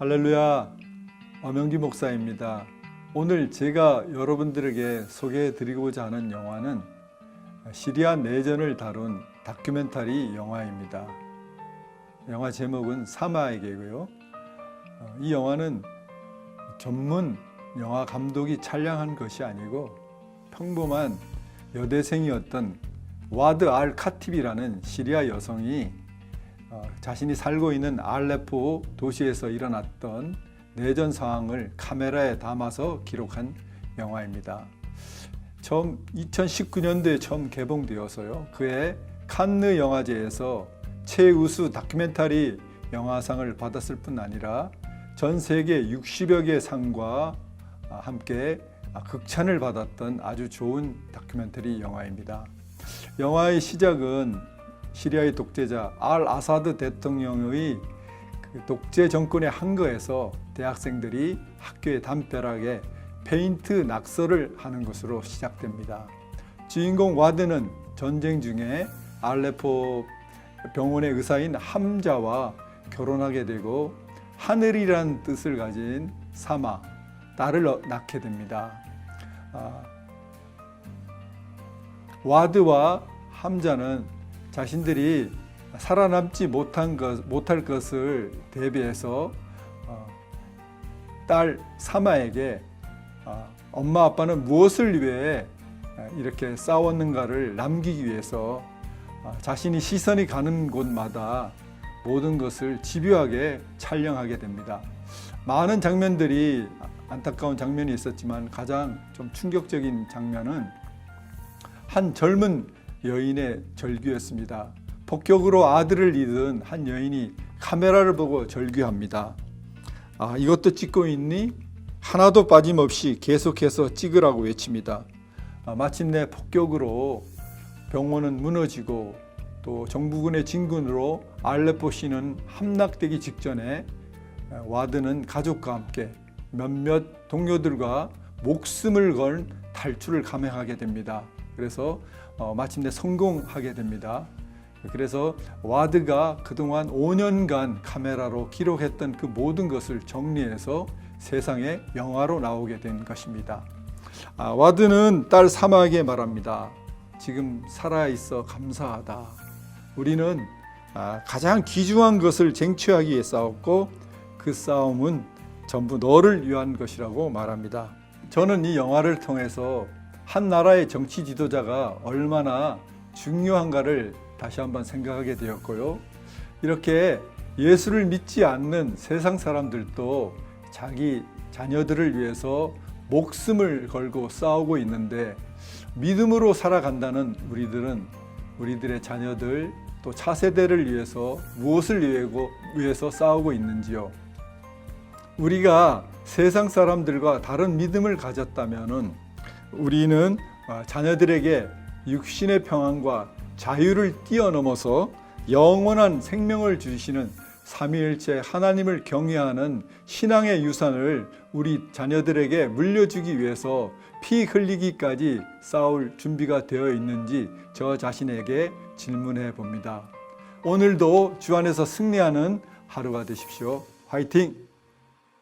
할렐루야, 엄영기 목사입니다. 오늘 제가 여러분들에게 소개해 드리고자 하는 영화는 시리아 내전을 다룬 다큐멘터리 영화입니다. 영화 제목은 사마에게고요. 어, 이 영화는 전문 영화 감독이 촬영한 것이 아니고 평범한 여대생이었던 와드 알 카팁이라는 시리아 여성이 어, 자신이 살고 있는 알레포 도시에서 일어났던 내전 상황을 카메라에 담아서 기록한 영화입니다. 처음 2019년도에 처음 개봉되어서요. 그해 칸느 영화제에서 최우수 다큐멘터리 영화상을 받았을 뿐 아니라 전 세계 60여 개 상과 함께 극찬을 받았던 아주 좋은 다큐멘터리 영화입니다. 영화의 시작은 시리아의 독재자 알 아사드 대통령의 그 독재 정권의 항거에서 대학생들이 학교의 담벼락에 페인트 낙서를 하는 것으로 시작됩니다. 주인공 와드는 전쟁 중에 알레포 병원의 의사인 함자와 결혼하게 되고 하늘이란 뜻을 가진 사마 딸을 낳게 됩니다. 아, 와드와 함자는 자신들이 살아남지 못한 것, 못할 것을 대비해서 어, 딸 사마에게 어, 엄마 아빠는 무엇을 위해 이렇게 싸웠는가를 남기기 위해서 어, 자신이 시선이 가는 곳마다 모든 것을 집요하게 촬영하게 됩니다. 많은 장면들이 안타까운 장면이 있었지만 가장 좀 충격적인 장면은 한 젊은 여인의 절규였습니다. 폭격으로 아들을 잃은 한 여인이 카메라를 보고 절규합니다. 아, 이것도 찍고 있니? 하나도 빠짐없이 계속해서 찍으라고 외칩니다. 아, 마침내 폭격으로 병원은 무너지고 또 정부군의 진군으로 알레포 시는 함락되기 직전에 와드는 가족과 함께 몇몇 동료들과 목숨을 건 탈출을 감행하게 됩니다. 그래서 어, 마침내 성공하게 됩니다. 그래서 와드가 그동안 5년간 카메라로 기록했던 그 모든 것을 정리해서 세상에 영화로 나오게 된 것입니다. 아, 와드는 딸 사마에게 말합니다. 지금 살아있어 감사하다. 우리는 아, 가장 귀중한 것을 쟁취하기 위해 싸웠고 그 싸움은 전부 너를 위한 것이라고 말합니다. 저는 이 영화를 통해서 한 나라의 정치 지도자가 얼마나 중요한가를 다시 한번 생각하게 되었고요. 이렇게 예수를 믿지 않는 세상 사람들도 자기 자녀들을 위해서 목숨을 걸고 싸우고 있는데 믿음으로 살아간다는 우리들은 우리들의 자녀들 또 차세대를 위해서 무엇을 위해서 싸우고 있는지요. 우리가 세상 사람들과 다른 믿음을 가졌다면은 우리는 자녀들에게 육신의 평안과 자유를 뛰어넘어서 영원한 생명을 주시는 삼위일체 하나님을 경외하는 신앙의 유산을 우리 자녀들에게 물려주기 위해서 피 흘리기까지 싸울 준비가 되어 있는지 저 자신에게 질문해 봅니다. 오늘도 주 안에서 승리하는 하루가 되십시오. 화이팅!